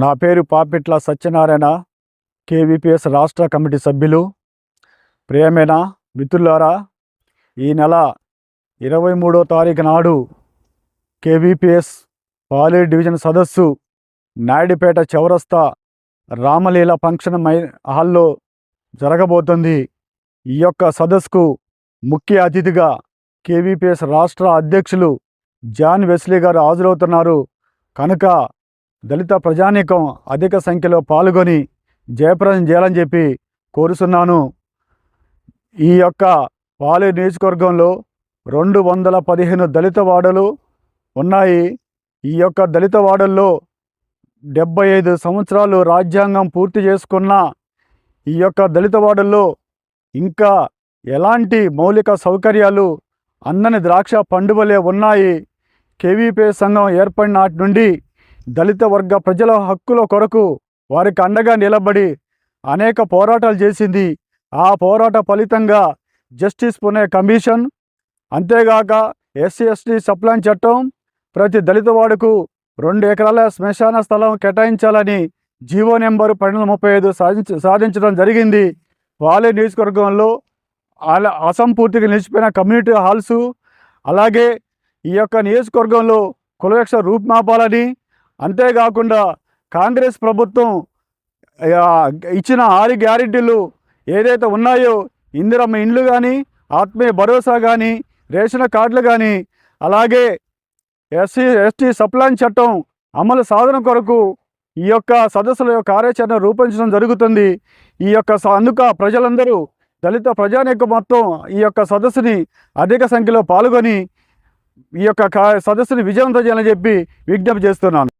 నా పేరు పాపిట్ల సత్యనారాయణ కేవీపీఎస్ రాష్ట్ర కమిటీ సభ్యులు. ప్రియమైన మిత్రులారా ఈ నెల ఇరవై మూడో తారీఖు నాడు కేవీపీఎస్ పాలీ డివిజన్ సదస్సు నాయుడుపేట చౌరస్తా రామలీల ఫంక్షన్ మై హాల్లో జరగబోతుంది. ఈ యొక్క సదస్సుకు ముఖ్య అతిథిగా కేవీపీఎస్ రాష్ట్ర అధ్యక్షులు జాన్ వెస్లీ గారు హాజరవుతున్నారు. కనుక దళిత ప్రజానీకం అధిక సంఖ్యలో పాల్గొని జయప్రదం చేయాలని చెప్పి కోరుతున్నాను ఈ యొక్క పాలే నియోజకవర్గంలో రెండు వందల పదిహేను దళిత వాడలు ఉన్నాయి. ఈ యొక్క దళిత వాడల్లో డెబ్బై ఐదు సంవత్సరాలు రాజ్యాంగం పూర్తి చేసుకున్న ఈ యొక్క దళిత వాడల్లో ఇంకా ఎలాంటి మౌలిక సౌకర్యాలు అందని ద్రాక్ష పండువలే ఉన్నాయి. కేవీపీ సంఘం ఏర్పడినాటి నుండి దళిత వర్గ ప్రజల హక్కుల కొరకు వారికి అండగా నిలబడి అనేక పోరాటాలు చేసింది. ఆ పోరాట ఫలితంగా జస్టిస్ పునే కమిషన్ అంతేగాక ఎస్సీ ఎస్టీ సప్లాన్ చట్టం ప్రతి దళిత వాడుకు రెండు ఎకరాల శ్మశాన స్థలం కేటాయించాలని జీవో నెంబర్ పన్నెండు ముప్పై ఐదు సాధించ సాధించడం జరిగింది. వాలే నియోజకవర్గంలో అలా అసంపూర్తిగా నిలిచిపోయిన కమ్యూనిటీ హాల్సు అలాగే ఈ యొక్క నియోజకవర్గంలో కులవక్ష రూపుమాపాలని అంతేకాకుండా కాంగ్రెస్ ప్రభుత్వం ఇచ్చిన ఆరు గ్యారెంటీలు ఏదైతే ఉన్నాయో ఇందిరమ్మ ఇండ్లు కానీ ఆత్మీయ భరోసా కానీ రేషన్ కార్డులు కానీ అలాగే ఎస్సీ ఎస్టీ సప్లాన్ చట్టం అమలు సాధన కొరకు ఈ యొక్క సదస్సుల యొక్క కార్యాచరణ రూపొందించడం జరుగుతుంది. ఈ యొక్క అందుక ప్రజలందరూ దళిత ప్రజానేక మొత్తం ఈ యొక్క సదస్సుని అధిక సంఖ్యలో పాల్గొని ఈ యొక్క కా- సదస్సుని విజయవంతం చేయాలని చెప్పి విజ్ఞప్తి చేస్తున్నాను.